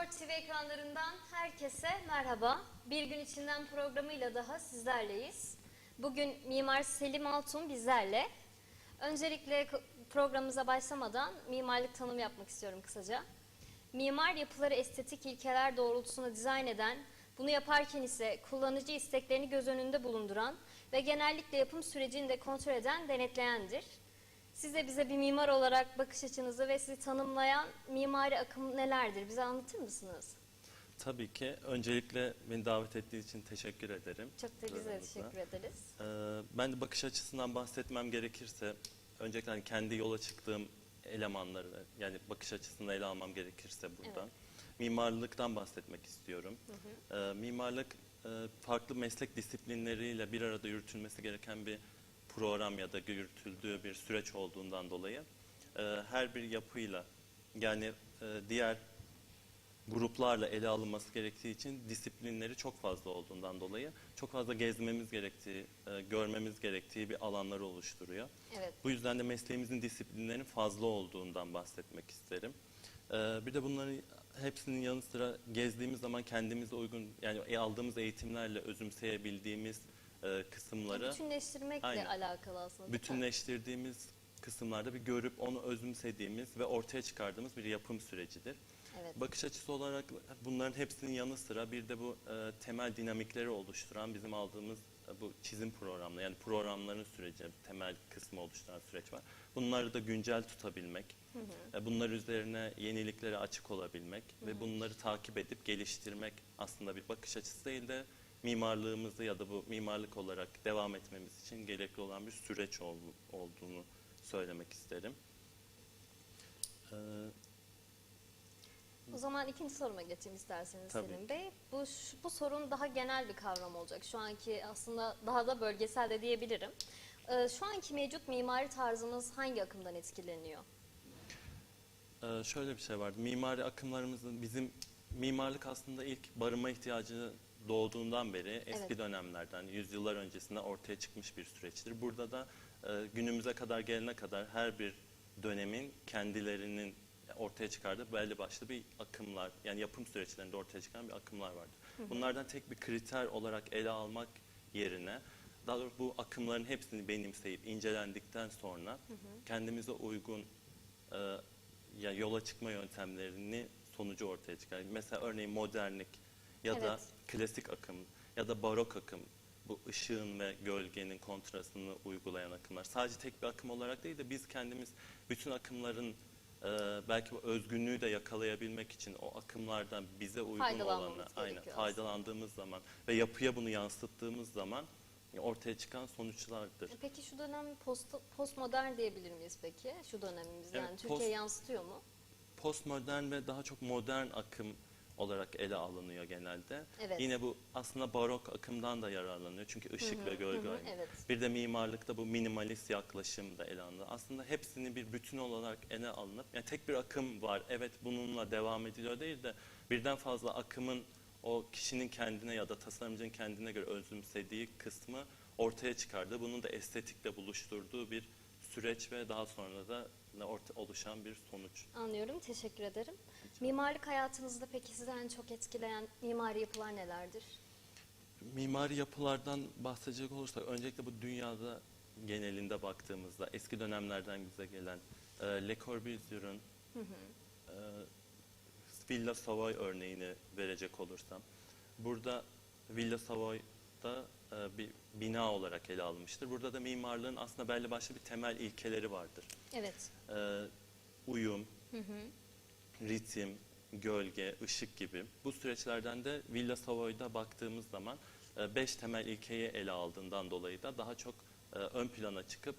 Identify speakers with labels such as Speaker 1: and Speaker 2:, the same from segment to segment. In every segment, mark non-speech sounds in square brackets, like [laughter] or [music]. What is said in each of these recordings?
Speaker 1: Spor TV ekranlarından herkese merhaba. Bir gün içinden programıyla daha sizlerleyiz. Bugün Mimar Selim Altun bizlerle. Öncelikle programımıza başlamadan mimarlık tanımı yapmak istiyorum kısaca. Mimar yapıları estetik ilkeler doğrultusunda dizayn eden, bunu yaparken ise kullanıcı isteklerini göz önünde bulunduran ve genellikle yapım sürecini de kontrol eden, denetleyendir. Siz de bize bir mimar olarak bakış açınızı ve sizi tanımlayan mimari akım nelerdir? Bize anlatır mısınız?
Speaker 2: Tabii ki. Öncelikle beni davet ettiği için teşekkür ederim.
Speaker 1: Çok da biz de
Speaker 2: Programımıza.
Speaker 1: teşekkür ederiz.
Speaker 2: Ee, ben de bakış açısından bahsetmem gerekirse, öncelikle hani kendi yola çıktığım elemanları, yani bakış açısını ele almam gerekirse burada.
Speaker 1: Evet.
Speaker 2: Mimarlıktan bahsetmek istiyorum. Ee, mimarlık e, farklı meslek disiplinleriyle bir arada yürütülmesi gereken bir program ya da yürütüldüğü bir süreç olduğundan dolayı e, her bir yapıyla yani e, diğer gruplarla ele alınması gerektiği için disiplinleri çok fazla olduğundan dolayı çok fazla gezmemiz gerektiği, e, görmemiz gerektiği bir alanları oluşturuyor.
Speaker 1: Evet.
Speaker 2: Bu yüzden de mesleğimizin disiplinlerinin fazla olduğundan bahsetmek isterim. Ee, bir de bunların hepsinin yanı sıra gezdiğimiz zaman kendimize uygun yani e- aldığımız eğitimlerle özümseyebildiğimiz e, kısımları
Speaker 1: Bütünleştirmekle
Speaker 2: Aynen.
Speaker 1: alakalı aslında.
Speaker 2: bütünleştirdiğimiz kısımlarda bir görüp onu özümsediğimiz ve ortaya çıkardığımız bir yapım sürecidir.
Speaker 1: Evet.
Speaker 2: Bakış açısı olarak bunların hepsinin yanı sıra bir de bu e, temel dinamikleri oluşturan bizim aldığımız e, bu çizim programları yani programların süreci temel kısmı oluşturan süreç var. Bunları da güncel tutabilmek, e, bunlar üzerine yeniliklere açık olabilmek ve bunları takip edip geliştirmek aslında bir bakış açısı değil de mimarlığımızı ya da bu mimarlık olarak devam etmemiz için gerekli olan bir süreç ol- olduğunu söylemek isterim. Ee,
Speaker 1: O zaman ikinci soruma geçeyim isterseniz
Speaker 2: Tabii
Speaker 1: Selim. Bey. Bu, bu sorun daha genel bir kavram olacak. Şu anki aslında daha da bölgesel de diyebilirim. Ee, şu anki mevcut mimari tarzımız hangi akımdan etkileniyor?
Speaker 2: Ee, şöyle bir şey var. Mimari akımlarımızın bizim mimarlık aslında ilk barınma ihtiyacı doğduğundan beri eski
Speaker 1: Evet.
Speaker 2: dönemlerden, yüzyıllar öncesinde ortaya çıkmış bir süreçtir. Burada da e, günümüze kadar gelene kadar her bir dönemin kendilerinin ortaya çıkardığı belli başlı bir akımlar, yani yapım süreçlerinde ortaya çıkan bir akımlar vardır. Bunlardan tek bir kriter olarak ele almak yerine daha doğrusu bu akımların hepsini benimseyip incelendikten sonra kendimize uygun e, ya yola çıkma yöntemlerini sonucu ortaya çıkar. Mesela örneğin modernlik ya da
Speaker 1: Evet.
Speaker 2: klasik akım ya da barok akım bu ışığın ve gölgenin kontrastını uygulayan akımlar. Sadece tek bir akım olarak değil de biz kendimiz bütün akımların e, belki bu özgünlüğü de yakalayabilmek için o akımlardan bize uygun olanı aynen faydalandığımız zaman ve yapıya bunu yansıttığımız zaman ortaya çıkan sonuçlardır.
Speaker 1: E Peki şu dönem post, postmodern diyebilir miyiz peki? Şu dönemimiz yani
Speaker 2: Evet,
Speaker 1: Türkiye
Speaker 2: post-
Speaker 1: yansıtıyor mu?
Speaker 2: postmodern ve daha çok modern akım olarak ele alınıyor genelde.
Speaker 1: Evet.
Speaker 2: Yine bu aslında barok akımdan da yararlanıyor çünkü ışık ve gölge
Speaker 1: hı hı, evet.
Speaker 2: Bir de mimarlıkta bu minimalist yaklaşım da ele alınıyor. Aslında hepsini bir bütün olarak ele alınıp yani tek bir akım var evet bununla devam ediliyor değil de birden fazla akımın o kişinin kendine ya da tasarımcının kendine göre özümsediği kısmı ortaya çıkardığı, bunun da estetikle buluşturduğu bir süreç ve daha sonra da orta, oluşan bir sonuç.
Speaker 1: Anlıyorum, teşekkür ederim. Mimarlık hayatınızda peki sizi en çok etkileyen mimari yapılar nelerdir?
Speaker 2: Mimari yapılardan bahsedecek olursak öncelikle bu dünyada genelinde baktığımızda eski dönemlerden bize gelen e, Le Corbusier'in e, Villa Savoy örneğini verecek olursam burada Villa Savoy'da bir bina olarak ele alınmıştır. Burada da mimarlığın aslında belli başlı bir temel ilkeleri vardır.
Speaker 1: Evet.
Speaker 2: e, uyum, ritim, gölge, ışık gibi bu süreçlerden de Villa Savoy'da baktığımız zaman e, beş temel ilkeyi ele aldığından dolayı da daha çok e, ön plana çıkıp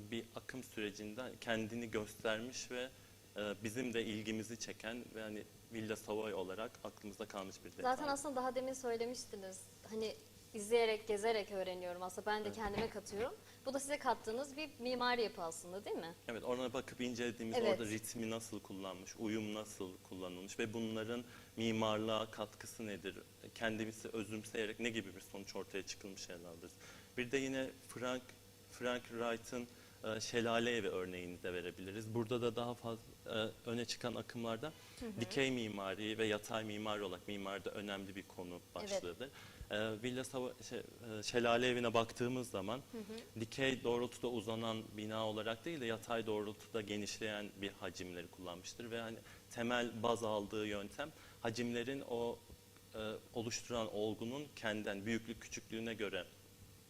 Speaker 2: bir akım sürecinde kendini göstermiş ve e, bizim de ilgimizi çeken ve hani Villa Savoy olarak aklımızda kalmış bir detay.
Speaker 1: Zaten aslında daha demin söylemiştiniz. Hani izleyerek, gezerek öğreniyorum aslında. Ben de kendime katıyorum. Bu da size kattığınız bir mimari yapı aslında değil mi?
Speaker 2: Evet ona bakıp incelediğimizde
Speaker 1: Evet.
Speaker 2: orada ritmi nasıl kullanmış, uyum nasıl kullanılmış ve bunların mimarlığa katkısı nedir? Kendimizi özümseyerek ne gibi bir sonuç ortaya çıkılmış ele alırız. Bir de yine Frank Frank Wright'ın e, Şelale Evi örneğini de verebiliriz. Burada da daha fazla e, öne çıkan akımlarda dikey mimari ve yatay mimari olarak mimaride önemli bir konu başlığıdır. E, Villa Sava- şey, e, Şelale Evi'ne baktığımız zaman dikey doğrultuda uzanan bina olarak değil de yatay doğrultuda genişleyen bir hacimleri kullanmıştır ve hani temel baz aldığı yöntem hacimlerin o e, oluşturan olgunun kendinden büyüklük küçüklüğüne göre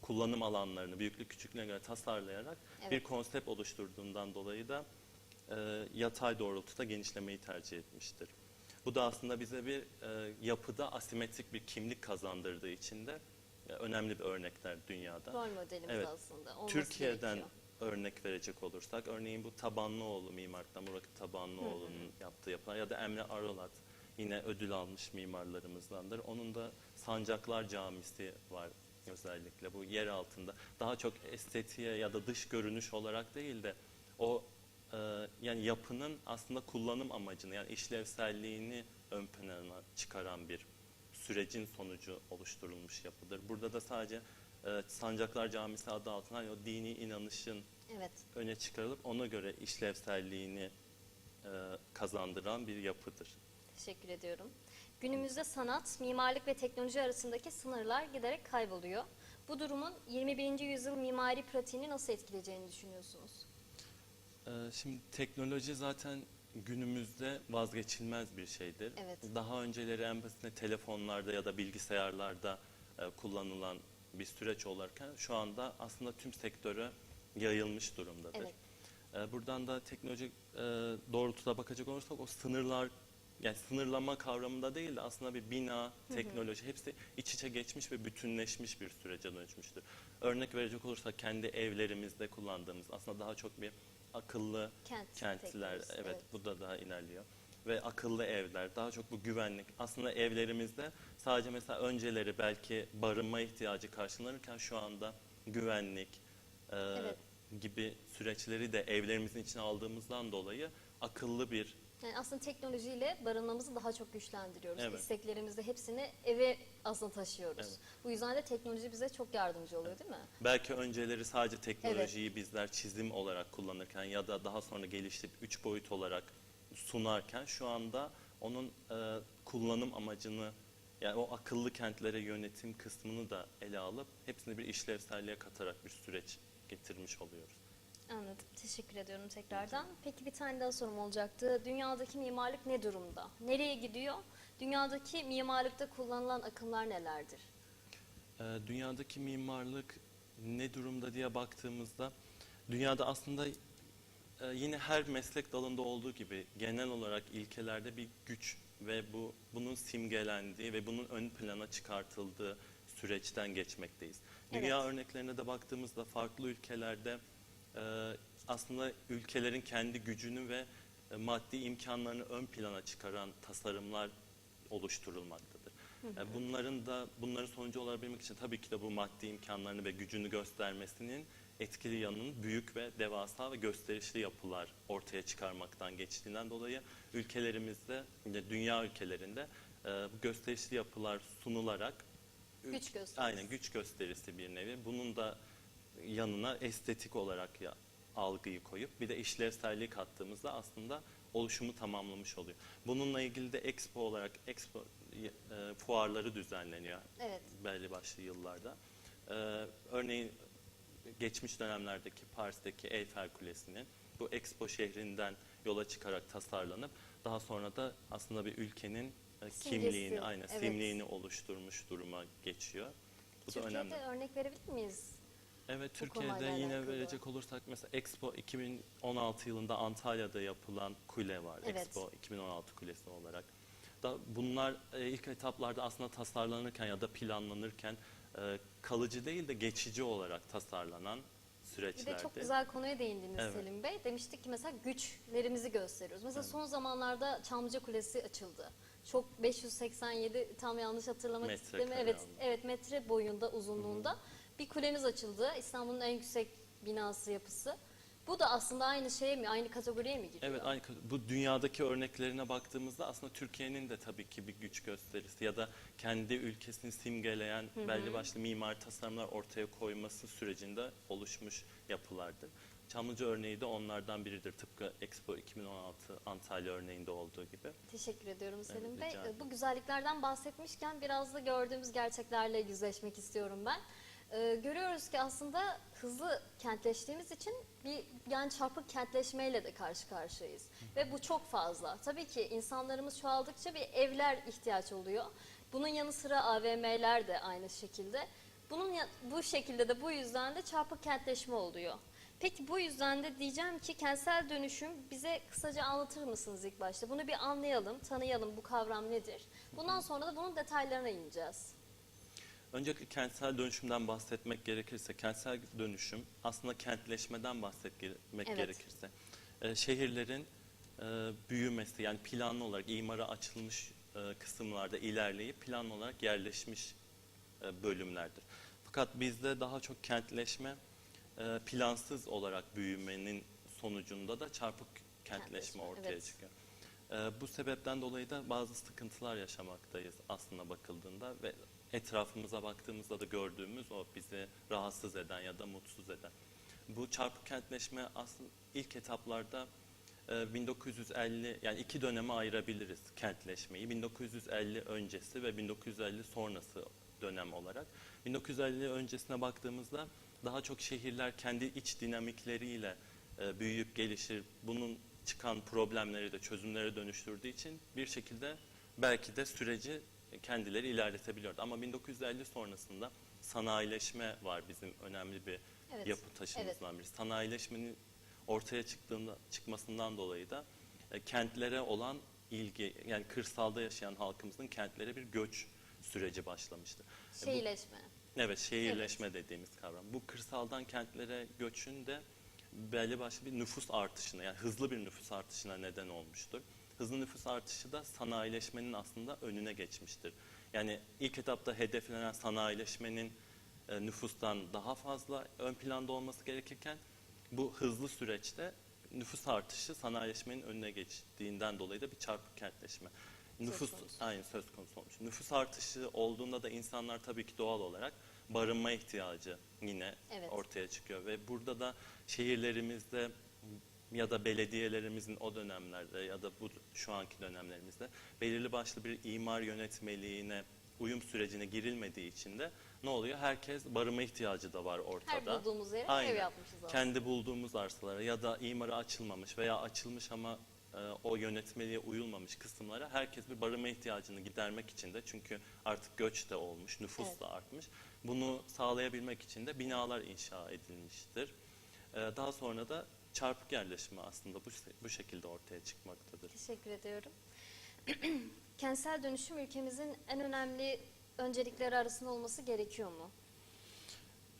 Speaker 2: kullanım alanlarını büyüklük küçüklüğüne göre tasarlayarak bir
Speaker 1: Evet.
Speaker 2: konsept oluşturduğundan dolayı da e, yatay doğrultuda genişlemeyi tercih etmiştir. Bu da aslında bize bir e, yapıda asimetrik bir kimlik kazandırdığı için de e, önemli bir örnekler dünyada.
Speaker 1: Rol modelimiz
Speaker 2: Evet.
Speaker 1: aslında. Olması
Speaker 2: Türkiye'den
Speaker 1: gerekiyor.
Speaker 2: örnek verecek olursak örneğin bu Tabanlıoğlu mimarlıkta Murat Tabanlıoğlu'nun yaptığı yapılar ya da Emre Arolat yine ödül almış mimarlarımızdandır. Onun da Sancaklar Camisi var özellikle bu yer altında. Daha çok estetiğe ya da dış görünüş olarak değil de o e, yani yapının aslında kullanım amacını yani işlevselliğini ön plana çıkaran bir sürecin sonucu oluşturulmuş yapıdır. Burada da sadece e, Sancaklar Camisi adı altında hani o dini inanışın
Speaker 1: Evet.
Speaker 2: öne çıkarılıp ona göre işlevselliğini e, kazandıran bir yapıdır.
Speaker 1: Teşekkür ediyorum. Günümüzde sanat, mimarlık ve teknoloji arasındaki sınırlar giderek kayboluyor. Bu durumun 21. yüzyıl mimari pratiğini nasıl etkileyeceğini düşünüyorsunuz?
Speaker 2: E, şimdi teknoloji zaten günümüzde vazgeçilmez bir şeydir.
Speaker 1: Evet.
Speaker 2: Daha önceleri en basitinde telefonlarda ya da bilgisayarlarda e, kullanılan bir süreç olurken şu anda aslında tüm sektöre yayılmış durumdadır.
Speaker 1: Evet.
Speaker 2: E, buradan da teknoloji e, doğrultuda bakacak olursak o sınırlar yani sınırlama kavramında değil de aslında bir bina, teknoloji hepsi iç içe geçmiş ve bütünleşmiş bir sürece dönüşmüştür. Örnek verecek olursak kendi evlerimizde kullandığımız aslında daha çok bir akıllı
Speaker 1: Kent
Speaker 2: kentler
Speaker 1: teknolojisi,
Speaker 2: evet,
Speaker 1: evet.
Speaker 2: bu da daha ilerliyor. Ve akıllı evler daha çok bu güvenlik. Aslında evlerimizde sadece mesela önceleri belki barınma ihtiyacı karşılanırken şu anda güvenlik e,
Speaker 1: Evet.
Speaker 2: gibi süreçleri de evlerimizin içine aldığımızdan dolayı akıllı bir
Speaker 1: Yani aslında teknolojiyle barınmamızı daha çok güçlendiriyoruz.
Speaker 2: Evet.
Speaker 1: İsteklerimizi hepsini eve aslında taşıyoruz.
Speaker 2: Evet.
Speaker 1: Bu yüzden de teknoloji bize çok yardımcı oluyor değil mi?
Speaker 2: belki önceleri sadece teknolojiyi bizler çizim olarak kullanırken ya da daha sonra geliştirip üç boyut olarak sunarken şu anda onun e, kullanım amacını yani o akıllı kentlere yönetim kısmını da ele alıp hepsini bir işlevselliğe katarak bir süreç getirmiş oluyoruz.
Speaker 1: Anladım. Teşekkür ediyorum tekrardan. Peki bir tane daha sorum olacaktı. Dünyadaki mimarlık ne durumda? Nereye gidiyor? Dünyadaki mimarlıkta kullanılan akımlar nelerdir?
Speaker 2: Ee, dünyadaki mimarlık ne durumda diye baktığımızda dünyada aslında e, yine her meslek dalında olduğu gibi genel olarak ilkelerde bir güç ve bu bunun simgelendiği ve bunun ön plana çıkartıldığı süreçten geçmekteyiz. Dünya
Speaker 1: Evet.
Speaker 2: örneklerine de baktığımızda farklı ülkelerde aslında ülkelerin kendi gücünü ve e, maddi imkanlarını ön plana çıkaran tasarımlar oluşturulmaktadır. E, Bunların da bunların sonucu olabilmek için tabii ki de bu maddi imkanlarını ve gücünü göstermesinin etkili yanının büyük ve devasa ve gösterişli yapılar ortaya çıkarmaktan geçtiğinden dolayı ülkelerimizde, yine dünya ülkelerinde e, bu gösterişli yapılar sunularak
Speaker 1: Güç gösterisi.
Speaker 2: Aynen güç gösterisi bir nevi. Bunun da yanına estetik olarak ya, algıyı koyup bir de işlevselliği kattığımızda aslında oluşumu tamamlamış oluyor. Bununla ilgili de expo olarak expo e, fuarları düzenleniyor
Speaker 1: Evet.
Speaker 2: belli başlı yıllarda. Ee, örneğin geçmiş dönemlerdeki Paris'teki Eyfel Kulesi'nin bu Expo şehrinden yola çıkarak tasarlanıp daha sonra da aslında bir ülkenin e,
Speaker 1: Simgesi,
Speaker 2: kimliğini, aynı
Speaker 1: evet.
Speaker 2: simliğini oluşturmuş duruma geçiyor. Bu da
Speaker 1: Türkiye'de
Speaker 2: önemli.
Speaker 1: örnek verebilir miyiz?
Speaker 2: Evet
Speaker 1: Bu
Speaker 2: Türkiye'de
Speaker 1: konuyla
Speaker 2: yine
Speaker 1: alakalı.
Speaker 2: verecek olursak mesela Expo 2016 yılında Antalya'da yapılan kule var.
Speaker 1: Evet.
Speaker 2: Expo 2016 kulesi olarak. Da bunlar e, ilk etaplarda aslında tasarlanırken ya da planlanırken e, kalıcı değil de geçici olarak tasarlanan
Speaker 1: Bir
Speaker 2: süreçlerdi.
Speaker 1: de çok güzel konuya değindiniz
Speaker 2: Evet.
Speaker 1: Selim Bey. Demiştik ki mesela güçlerimizi gösteriyoruz. Mesela son zamanlarda Çamlıca Kulesi açıldı. Çok 587 tam yanlış hatırlamak
Speaker 2: Metre
Speaker 1: istemiyorum.
Speaker 2: kare
Speaker 1: Evet, evet metre boyunda, uzunluğunda bir kulemiz açıldı. İstanbul'un en yüksek binası yapısı. Bu da aslında aynı şeye mi, aynı kategoriye mi giriyor?
Speaker 2: Evet, aynı, bu dünyadaki örneklerine baktığımızda aslında Türkiye'nin de tabii ki bir güç gösterisi ya da kendi ülkesini simgeleyen belli başlı mimar tasarımlar ortaya koyması sürecinde oluşmuş yapılardır. Çamlıca örneği de onlardan biridir. Tıpkı Expo 2016 Antalya örneğinde olduğu gibi.
Speaker 1: Teşekkür ediyorum Selim
Speaker 2: Evet,
Speaker 1: Bey.
Speaker 2: ederim.
Speaker 1: Bu güzelliklerden bahsetmişken biraz da gördüğümüz gerçeklerle yüzleşmek istiyorum ben. Ee, görüyoruz ki aslında hızlı kentleştiğimiz için bir yani çarpık kentleşmeyle de karşı karşıyayız. Ve bu çok fazla. Tabii ki insanlarımız çoğaldıkça bir evler ihtiyaç oluyor. Bunun yanı sıra AVM'ler de aynı şekilde. Bunun ya- bu şekilde de bu yüzden de çarpık kentleşme oluyor. Peki bu yüzden de diyeceğim ki kentsel dönüşüm bize kısaca anlatır mısınız ilk başta? Bunu bir anlayalım, tanıyalım bu kavram nedir? Bundan sonra da bunun detaylarına ineceğiz.
Speaker 2: Öncelikle kentsel dönüşümden bahsetmek gerekirse, kentsel dönüşüm aslında kentleşmeden bahsetmek
Speaker 1: Evet.
Speaker 2: gerekirse, e, şehirlerin e, büyümesi yani planlı olarak imara açılmış e, kısımlarda ilerleyip planlı olarak yerleşmiş e, bölümlerdir. Fakat bizde daha çok kentleşme e, plansız olarak büyümenin sonucunda da çarpık kentleşme
Speaker 1: Kentleşme,
Speaker 2: ortaya
Speaker 1: evet.
Speaker 2: çıkıyor. E, bu sebepten dolayı da bazı sıkıntılar yaşamaktayız aslında bakıldığında ve etrafımıza baktığımızda da gördüğümüz o bizi rahatsız eden ya da mutsuz eden. Bu çarpık kentleşme aslında ilk etaplarda e, 1950 yani iki döneme ayırabiliriz kentleşmeyi. 1950 öncesi ve 1950 sonrası dönem olarak. 1950 öncesine baktığımızda daha çok şehirler kendi iç dinamikleriyle e, büyüyüp gelişir. Bunun çıkan problemleri de çözümlere dönüştürdüğü için bir şekilde belki de süreci kendileri ilerletebiliyordu. Ama 1950 sonrasında sanayileşme var bizim önemli bir
Speaker 1: Evet.
Speaker 2: yapı taşımızdan biri. Sanayileşmenin ortaya çıktığında çıkmasından dolayı da e, kentlere olan ilgi yani kırsalda yaşayan halkımızın kentlere bir göç süreci başlamıştı. E, bu-
Speaker 1: Şehirleşme.
Speaker 2: Evet, şehirleşme dediğimiz kavram. Bu kırsaldan kentlere göçün de belli başlı bir nüfus artışına, yani hızlı bir nüfus artışına neden olmuştur. Hızlı nüfus artışı da sanayileşmenin aslında önüne geçmiştir. Yani ilk etapta hedeflenen sanayileşmenin e, nüfustan daha fazla ön planda olması gerekirken bu hızlı süreçte nüfus artışı sanayileşmenin önüne geçtiğinden dolayı da bir çarpık kentleşme. Nüfus
Speaker 1: konusu.
Speaker 2: aynı söz konusu olmuş. Nüfus artışı olduğunda da insanlar tabii ki doğal olarak barınma ihtiyacı yine
Speaker 1: Evet.
Speaker 2: ortaya çıkıyor ve burada da şehirlerimizde ya da belediyelerimizin o dönemlerde ya da bu şu anki dönemlerimizde belirli başlı bir imar yönetmeliğine uyum sürecine girilmediği için de ne oluyor? Herkes barınma ihtiyacı da var
Speaker 1: Her
Speaker 2: ortada.
Speaker 1: bulduğumuz yere
Speaker 2: Aynen.
Speaker 1: ev yapmışız aslında.
Speaker 2: Kendi bulduğumuz arsalara ya da imarı açılmamış veya açılmış ama e, o yönetmeliğe uyulmamış kısımlara herkes bir barınma ihtiyacını gidermek için de çünkü artık göç de olmuş, nüfus
Speaker 1: Evet.
Speaker 2: da artmış. Bunu sağlayabilmek için de binalar inşa edilmiştir. E, daha sonra da çarpık yerleşme aslında bu, bu şekilde ortaya çıkmaktadır.
Speaker 1: Teşekkür ediyorum. [clears throat] Kentsel dönüşüm ülkemizin en önemli öncelikleri arasında olması gerekiyor mu?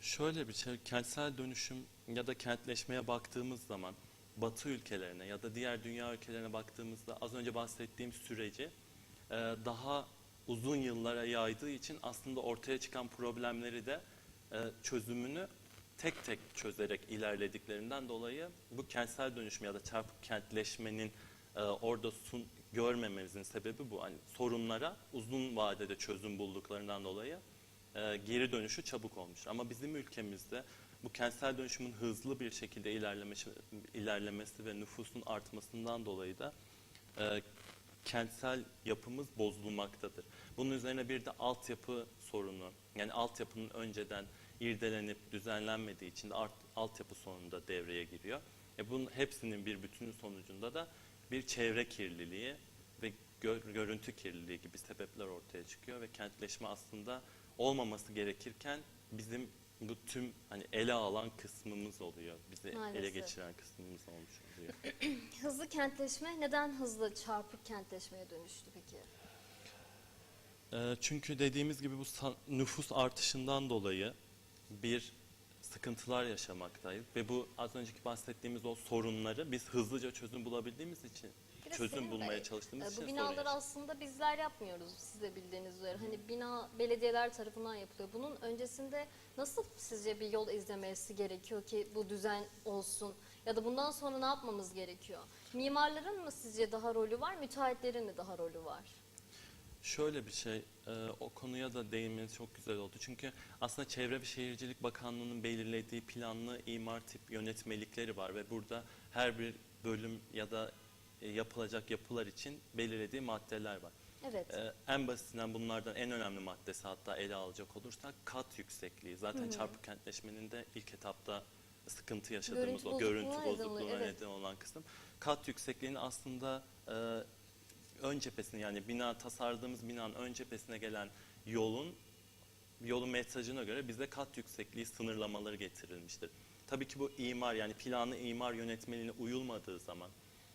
Speaker 2: Şöyle bir şey, kentsel dönüşüm ya da kentleşmeye baktığımız zaman Batı ülkelerine ya da diğer dünya ülkelerine baktığımızda az önce bahsettiğim süreci e, daha uzun yıllara yaydığı için aslında ortaya çıkan problemleri de e, çözümünü tek tek çözerek ilerlediklerinden dolayı bu kentsel dönüşüm ya da çarpık kentleşmenin e, orada sun, görmememizin sebebi bu. Hani sorunlara uzun vadede çözüm bulduklarından dolayı e, geri dönüşü çabuk olmuş. Ama bizim ülkemizde bu kentsel dönüşümün hızlı bir şekilde ilerlemesi, ilerlemesi ve nüfusun artmasından dolayı da e, kentsel yapımız bozulmaktadır. Bunun üzerine bir de altyapı sorunu, yani altyapının önceden irdelenip düzenlenmediği için de art, altyapı sorunu devreye giriyor. E bunun hepsinin bir bütünün sonucunda da bir çevre kirliliği ve gör- görüntü kirliliği gibi sebepler ortaya çıkıyor ve kentleşme aslında olmaması gerekirken bizim bu tüm hani ele alan kısmımız oluyor. Bizi ele
Speaker 1: Maalesef.
Speaker 2: geçiren kısmımız olmuş oluyor. [clears throat]
Speaker 1: Hızlı kentleşme neden hızlı çarpık kentleşmeye dönüştü peki?
Speaker 2: Ee, Çünkü dediğimiz gibi bu nüfus artışından dolayı bir sıkıntılar yaşamaktayız ve bu az önceki bahsettiğimiz o sorunları biz hızlıca çözüm bulabildiğimiz için
Speaker 1: Bir de
Speaker 2: çözüm bulmaya
Speaker 1: Bey,
Speaker 2: çalıştığımız
Speaker 1: e,
Speaker 2: için
Speaker 1: Bu
Speaker 2: sorun yaşıyoruz.
Speaker 1: aslında bizler yapmıyoruz siz de bildiğiniz üzere. Hani bina belediyeler tarafından yapılıyor. Bunun öncesinde nasıl sizce bir yol izlemesi gerekiyor ki bu düzen olsun? Ya da bundan sonra ne yapmamız gerekiyor? Mimarların mı sizce daha rolü var, müteahhitlerin mi daha rolü var?
Speaker 2: Şöyle bir şey, e, o konuya da değinmeniz çok güzel oldu. Çünkü aslında Çevre ve Şehircilik Bakanlığı'nın belirlediği planlı imar tip yönetmelikleri var ve burada her bir bölüm ya da e, yapılacak yapılar için belirlediği maddeler var.
Speaker 1: Evet.
Speaker 2: Ee, en basitinden bunlardan en önemli maddesi hatta ele alacak olursak kat yüksekliği. Zaten çarpık kentleşmenin de ilk etapta sıkıntı yaşadığımız
Speaker 1: Görüntü
Speaker 2: o görüntü
Speaker 1: bozukluğuna evet.
Speaker 2: neden olan kısım. Kat yüksekliğini aslında e, ön cephesine yani bina tasarladığımız binanın ön cephesine gelen yolun yolun mesajına göre bize kat yüksekliği sınırlamaları getirilmiştir. Tabii ki bu imar yani planlı imar yönetmeliğine uyulmadığı zaman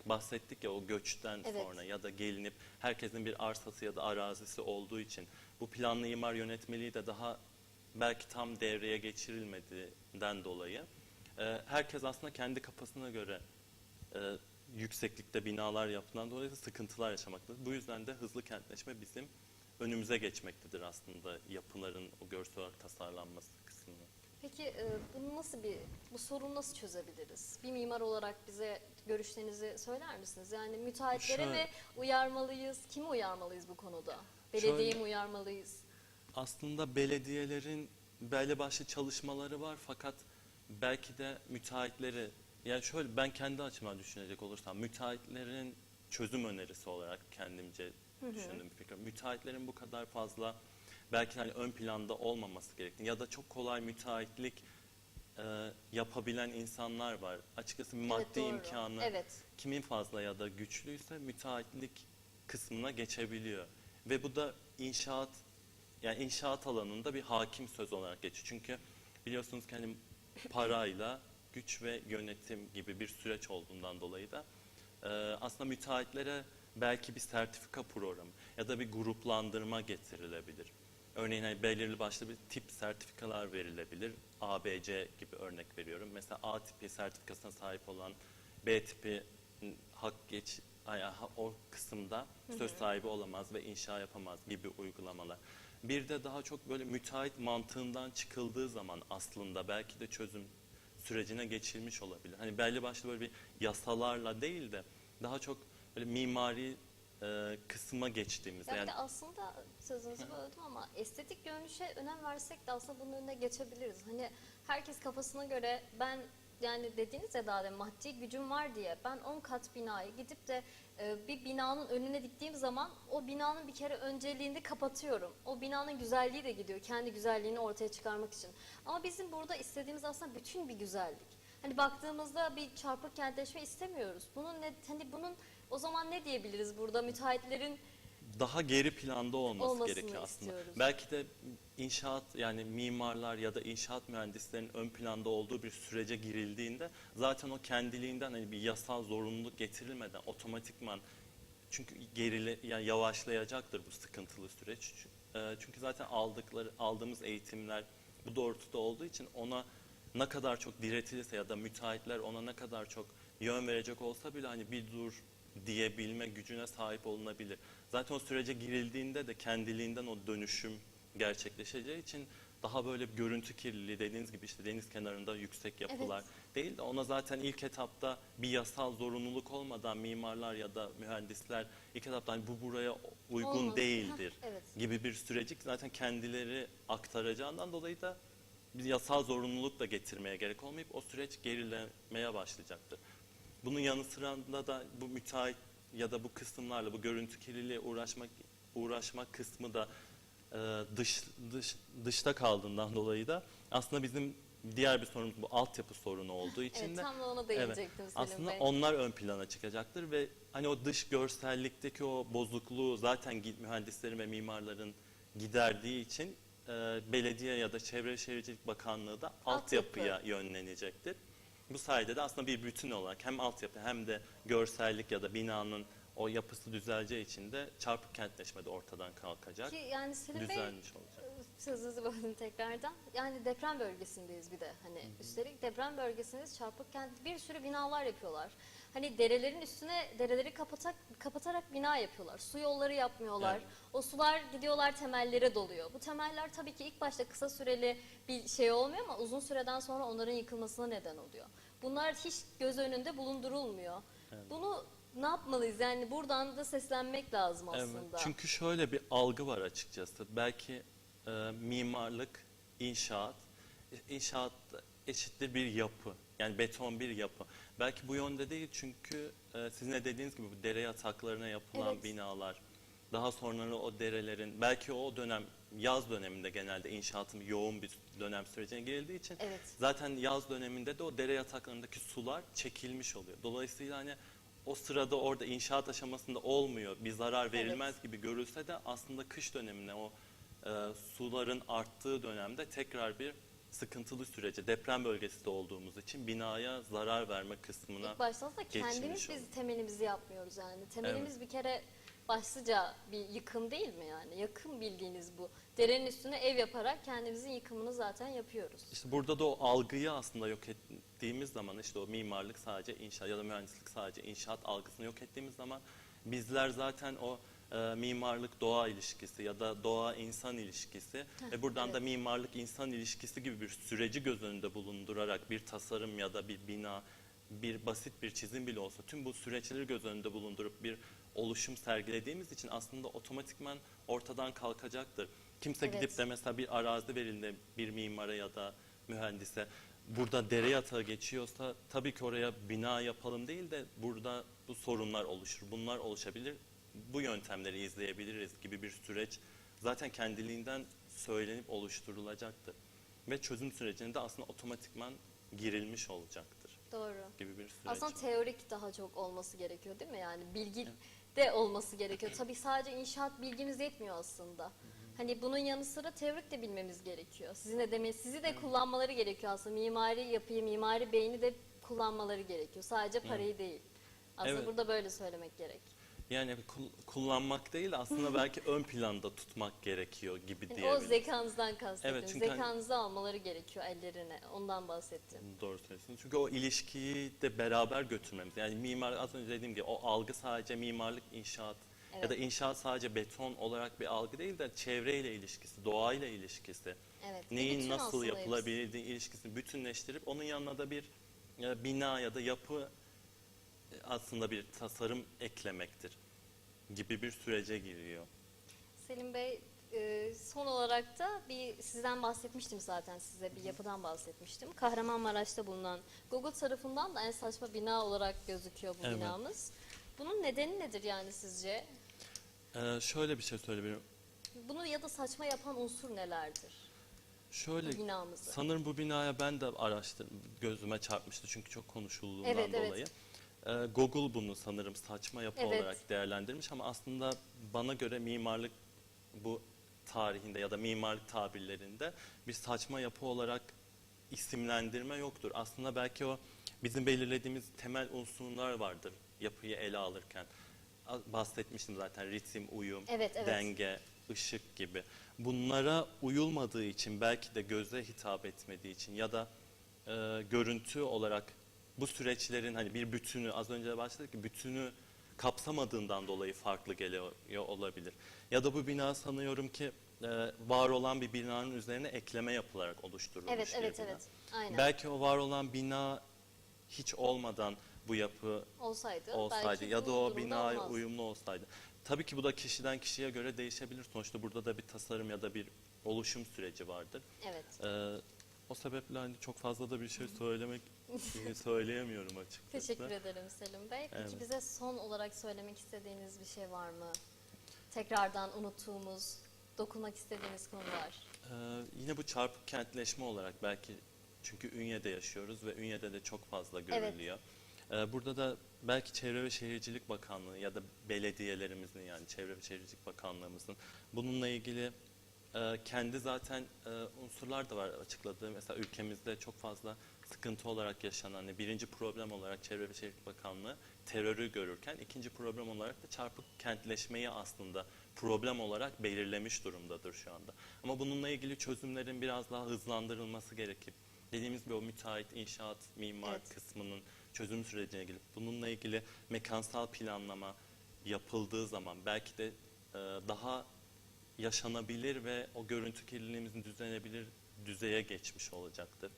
Speaker 2: bahsettik ya o göçten
Speaker 1: Evet.
Speaker 2: sonra ya da gelinip herkesin bir arsası ya da arazisi olduğu için bu planlı imar yönetmeliği de daha belki tam devreye geçirilmediğinden dolayı e, herkes aslında kendi kafasına göre e, yükseklikte binalar yapılan dolayı da sıkıntılar yaşamaktadır. Bu yüzden de hızlı kentleşme bizim önümüze geçmektedir aslında yapıların o görsel olarak tasarlanması kısmında.
Speaker 1: Peki e, bunu nasıl bir bu sorunu nasıl çözebiliriz? Bir mimar olarak bize görüşlerinizi söyler misiniz? Yani müteahhitlere
Speaker 2: Şöyle-
Speaker 1: mi uyarmalıyız? Kimi uyarmalıyız bu konuda? Belediyeyi mi uyarmalıyız?
Speaker 2: Aslında belediyelerin belli başlı çalışmaları var fakat belki de müteahhitleri yani şöyle ben kendi açımdan düşünecek olursam müteahhitlerin çözüm önerisi olarak kendimce düşündüğüm bir fikir. Müteahhitlerin bu kadar fazla belki hani ön planda olmaması gerektiğini ya da çok kolay müteahhitlik e, yapabilen insanlar var. Açıkçası maddi
Speaker 1: Evet, doğru.
Speaker 2: imkanı
Speaker 1: Evet.
Speaker 2: kimin fazla ya da güçlüyse müteahhitlik kısmına geçebiliyor. Ve bu da inşaat yani inşaat alanında bir hakim söz olarak geçiyor. Çünkü biliyorsunuz ki hani [laughs] parayla güç ve yönetim gibi bir süreç olduğundan dolayı da e, aslında müteahhitlere belki bir sertifika programı ya da bir gruplandırma getirilebilir. Örneğin hani belirli başlı bir tip sertifikalar verilebilir. A, B, C gibi örnek veriyorum. Mesela A tipi sertifikasına sahip olan B tipi hak geç ha- o kısımda söz sahibi olamaz ve inşa yapamaz gibi uygulamalar. Bir de daha çok böyle müteahhit mantığından çıkıldığı zaman aslında belki de çözüm sürecine geçilmiş olabilir. Hani belli başlı böyle bir yasalarla değil de daha çok böyle mimari e, kısma geçtiğimizde
Speaker 1: Yani,
Speaker 2: yani
Speaker 1: aslında sözünüzü böldüm ama estetik görünüşe önem versek de aslında bunun önüne geçebiliriz. Hani herkes kafasına göre ben yani dediğiniz ya daha demin maddi gücüm var diye ben 10 kat binayı gidip de e, bir binanın önüne diktiğim zaman o binanın bir kere önceliğini kapatıyorum. O binanın güzelliği de gidiyor kendi güzelliğini ortaya çıkarmak için. Ama bizim burada istediğimiz aslında bütün bir güzellik. Hani baktığımızda bir çarpık kentleşme istemiyoruz. Bunun ne hani bunun o zaman ne diyebiliriz burada müteahhitlerin
Speaker 2: daha geri planda olması
Speaker 1: Olmasını
Speaker 2: gerekiyor aslında.
Speaker 1: istiyoruz.
Speaker 2: Belki de inşaat yani mimarlar ya da inşaat mühendislerinin ön planda olduğu bir sürece girildiğinde zaten o kendiliğinden hani bir yasal zorunluluk getirilmeden otomatikman çünkü gerile yani yavaşlayacaktır bu sıkıntılı süreç. E, Çünkü zaten aldıkları aldığımız eğitimler bu doğrultuda olduğu için ona ne kadar çok diretilirse ya da müteahhitler ona ne kadar çok yön verecek olsa bile hani bir dur diyebilme gücüne sahip olunabilir. Zaten o sürece girildiğinde de kendiliğinden o dönüşüm gerçekleşeceği için daha böyle bir görüntü kirliliği dediğiniz gibi işte deniz kenarında yüksek yapılar
Speaker 1: Evet.
Speaker 2: değil de ona zaten ilk etapta bir yasal zorunluluk olmadan mimarlar ya da mühendisler ilk etapta hani bu buraya uygun
Speaker 1: Olmaz.
Speaker 2: değildir
Speaker 1: evet.
Speaker 2: gibi bir süreci zaten kendileri aktaracağından dolayı da bir yasal zorunluluk da getirmeye gerek olmayıp o süreç gerilemeye başlayacaktır. Bunun yanı sırasında da bu müteahhit ya da bu kısımlarla bu görüntü kirliliğe uğraşmak uğraşmak kısmı da e, dış, dış dışta kaldığından dolayı da aslında bizim diğer bir sorunumuz bu altyapı sorunu olduğu için
Speaker 1: Evet
Speaker 2: de
Speaker 1: tam da ona değinecektim Selim
Speaker 2: aslında
Speaker 1: Bey.
Speaker 2: onlar ön plana çıkacaktır ve hani o dış görsellikteki o bozukluğu zaten mühendislerin ve mimarların giderdiği için e, belediye ya da Çevre Şehircilik Bakanlığı da
Speaker 1: Altyapı.
Speaker 2: altyapıya yönlenecektir. Bu sayede de aslında bir bütün olarak hem altyapı hem de görsellik ya da binanın o yapısı düzeleceği için de çarpık kentleşme de ortadan kalkacak,
Speaker 1: Ki yani Selim Bey
Speaker 2: düzelmiş olacak.
Speaker 1: sözünüzü böldüm tekrardan. Yani deprem bölgesindeyiz bir de. Hani üstelik deprem bölgesindeyiz. Çarpık kent bir sürü binalar yapıyorlar. Hani derelerin üstüne dereleri kapatak, kapatarak bina yapıyorlar. Su yolları yapmıyorlar.
Speaker 2: Evet.
Speaker 1: O sular gidiyorlar temellere doluyor. Bu temeller tabii ki ilk başta kısa süreli bir şey olmuyor ama uzun süreden sonra onların yıkılmasına neden oluyor. Bunlar hiç göz önünde bulundurulmuyor.
Speaker 2: Evet.
Speaker 1: Bunu ne yapmalıyız? Yani buradan da seslenmek lazım
Speaker 2: Evet,
Speaker 1: aslında.
Speaker 2: çünkü şöyle bir algı var açıkçası. Belki e, mimarlık, inşaat, e, inşaat eşittir bir yapı. Yani beton bir yapı. Belki bu yönde değil çünkü e, sizin de dediğiniz gibi bu dere yataklarına yapılan
Speaker 1: Evet.
Speaker 2: binalar, daha sonra o derelerin, belki o dönem yaz döneminde genelde inşaatın yoğun bir dönem sürecine girildiği için
Speaker 1: Evet.
Speaker 2: zaten yaz döneminde de o dere yataklarındaki sular çekilmiş oluyor. Dolayısıyla hani o sırada orada inşaat aşamasında olmuyor, bir zarar verilmez gibi görülse de aslında kış dönemine o e, suların arttığı dönemde tekrar bir sıkıntılı sürece deprem bölgesi de olduğumuz için binaya zarar verme kısmına
Speaker 1: İlk başta aslında kendimiz biz temelimizi yapmıyoruz yani. Temelimiz bir kere başlıca bir yıkım değil mi yani? Yakın bildiğiniz bu. Derenin üstüne ev yaparak kendimizin yıkımını zaten yapıyoruz.
Speaker 2: İşte burada da o algıyı aslında yok ettiğimiz zaman işte o mimarlık sadece inşaat ya da mühendislik sadece inşaat algısını yok ettiğimiz zaman bizler zaten o e, mimarlık doğa ilişkisi ya da doğa insan ilişkisi ve buradan da
Speaker 1: evet.
Speaker 2: mimarlık insan ilişkisi gibi bir süreci göz önünde bulundurarak bir tasarım ya da bir bina bir basit bir çizim bile olsa tüm bu süreçleri göz önünde bulundurup bir oluşum sergilediğimiz için aslında otomatikman ortadan kalkacaktır. Kimse
Speaker 1: Evet.
Speaker 2: gidip de mesela bir arazi verildi bir mimara ya da mühendise burada dere yatağı geçiyorsa tabii ki oraya bina yapalım değil de burada bu sorunlar oluşur. Bunlar oluşabilir. Bu yöntemleri izleyebiliriz gibi bir süreç zaten kendiliğinden söylenip oluşturulacaktır. Ve çözüm sürecinde aslında otomatikman girilmiş olacaktır
Speaker 1: Doğru.
Speaker 2: gibi bir süreç.
Speaker 1: Aslında
Speaker 2: var.
Speaker 1: teorik daha çok olması gerekiyor değil mi? Yani bilgi de olması gerekiyor. Tabii sadece inşaat bilgimiz yetmiyor aslında. Hani bunun yanı sıra teorik de bilmemiz gerekiyor. Sizin de demin sizi de kullanmaları gerekiyor aslında. Mimari yapıyı, mimari beyni de kullanmaları gerekiyor. Sadece parayı değil. Aslında
Speaker 2: Evet.
Speaker 1: burada böyle söylemek gerek.
Speaker 2: Yani kul- kullanmak değil aslında [laughs] belki ön planda tutmak gerekiyor gibi
Speaker 1: Yani o
Speaker 2: diyebiliriz.
Speaker 1: zekanızdan kastettim.
Speaker 2: Evet, çünkü hani-
Speaker 1: Zekanızı almaları gerekiyor ellerine. Ondan bahsettim.
Speaker 2: Doğru söylüyorsunuz. Çünkü o ilişkiyi de beraber götürmemiz. Yani mimar az önce dediğim gibi o algı sadece mimarlık inşaat ya da inşaat sadece beton olarak bir algı değil de çevreyle ilişkisi, doğayla ilişkisi,
Speaker 1: Evet.
Speaker 2: neyin
Speaker 1: bütün
Speaker 2: nasıl
Speaker 1: aslında hepsi.
Speaker 2: yapılabildiği ilişkisini bütünleştirip onun yanına da bir e, bina ya da yapı e, aslında bir tasarım eklemektir gibi bir sürece giriyor.
Speaker 1: Selim Bey e, son olarak da bir sizden bahsetmiştim zaten size bir yapıdan bahsetmiştim. Kahramanmaraş'ta bulunan Google tarafından da en saçma bina olarak gözüküyor bu
Speaker 2: Evet.
Speaker 1: binamız. Bunun nedeni nedir yani sizce?
Speaker 2: Ee, şöyle bir şey söyleyebilirim.
Speaker 1: Bunu ya da saçma yapan unsur nelerdir
Speaker 2: Şöyle
Speaker 1: bu binamızı?
Speaker 2: Sanırım bu binaya ben de araştırdım. Gözüme çarpmıştı çünkü çok konuşulduğundan
Speaker 1: Evet, evet.
Speaker 2: dolayı. Ee, Google bunu sanırım saçma yapı
Speaker 1: Evet.
Speaker 2: olarak değerlendirmiş ama aslında bana göre mimarlık bu tarihinde ya da mimarlık tabirlerinde bir saçma yapı olarak isimlendirme yoktur. Aslında belki o bizim belirlediğimiz temel unsurlar vardır yapıyı ele alırken. A- Bahsetmiştim zaten ritim, uyum,
Speaker 1: Evet, evet.
Speaker 2: denge, ışık gibi. Bunlara uyulmadığı için belki de göze hitap etmediği için ya da e, görüntü olarak bu süreçlerin hani bir bütünü az önce başladık ki bütünü kapsamadığından dolayı farklı geliyor olabilir. Ya da bu bina sanıyorum ki e, var olan bir binanın üzerine ekleme yapılarak oluşturulmuş
Speaker 1: Evet,
Speaker 2: bir
Speaker 1: evet,
Speaker 2: bina.
Speaker 1: evet. Aynen.
Speaker 2: Belki o var olan bina hiç olmadan bu yapı
Speaker 1: olsaydı,
Speaker 2: olsaydı ya da o binaya
Speaker 1: olmazdı.
Speaker 2: uyumlu olsaydı. Tabii ki bu da kişiden kişiye göre değişebilir. Sonuçta burada da bir tasarım ya da bir oluşum süreci vardır.
Speaker 1: Evet.
Speaker 2: Ee, o sebeple hani çok fazla da bir şey söylemek söyleyemiyorum açıkçası.
Speaker 1: Teşekkür ederim Selim Bey. Peki
Speaker 2: Evet.
Speaker 1: bize son olarak söylemek istediğiniz bir şey var mı? Tekrardan unuttuğumuz, dokunmak istediğiniz konular.
Speaker 2: Ee, yine bu çarpık kentleşme olarak belki çünkü Ünye'de yaşıyoruz ve Ünye'de de çok fazla görülüyor. Ee, burada da belki Çevre ve Şehircilik Bakanlığı ya da belediyelerimizin yani Çevre ve Şehircilik Bakanlığımızın bununla ilgili e, kendi zaten e, unsurlar da var açıkladığı. Mesela ülkemizde çok fazla sıkıntı olarak yaşanan hani birinci problem olarak Çevre ve Şehircilik Bakanlığı terörü görürken ikinci problem olarak da çarpık kentleşmeyi aslında problem olarak belirlemiş durumdadır şu anda. Ama bununla ilgili çözümlerin biraz daha hızlandırılması gerekip dediğimiz gibi o müteahhit, inşaat, mimar
Speaker 1: Evet.
Speaker 2: kısmının çözüm sürecine gelip bununla ilgili mekansal planlama yapıldığı zaman belki de e, daha yaşanabilir ve o görüntü kirliliğimizin düzelenebilir düzeye geçmiş olacaktır.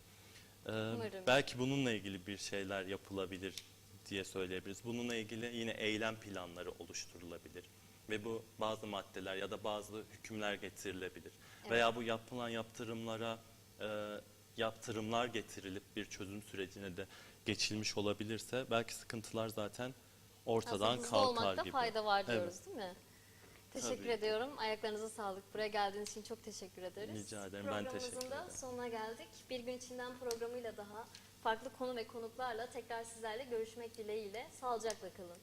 Speaker 2: E,
Speaker 1: Umarım.
Speaker 2: belki bununla ilgili bir şeyler yapılabilir diye söyleyebiliriz. Bununla ilgili yine eylem planları oluşturulabilir ve bu bazı maddeler ya da bazı hükümler getirilebilir.
Speaker 1: Evet.
Speaker 2: Veya bu yapılan yaptırımlara e, yaptırımlar getirilip bir çözüm sürecine de geçilmiş olabilirse belki sıkıntılar zaten ortadan
Speaker 1: Aslında
Speaker 2: kalkar
Speaker 1: olmakta
Speaker 2: gibi.
Speaker 1: fayda var
Speaker 2: Evet.
Speaker 1: diyoruz değil mi? Teşekkür
Speaker 2: Tabii.
Speaker 1: ediyorum. Ayaklarınıza sağlık. Buraya geldiğiniz için çok teşekkür ederiz.
Speaker 2: Rica ederim, ben teşekkür
Speaker 1: Programımızın da
Speaker 2: ederim.
Speaker 1: sonuna geldik. Bir gün içinden programıyla daha farklı konu ve konuklarla tekrar sizlerle görüşmek dileğiyle. Sağlıcakla kalın.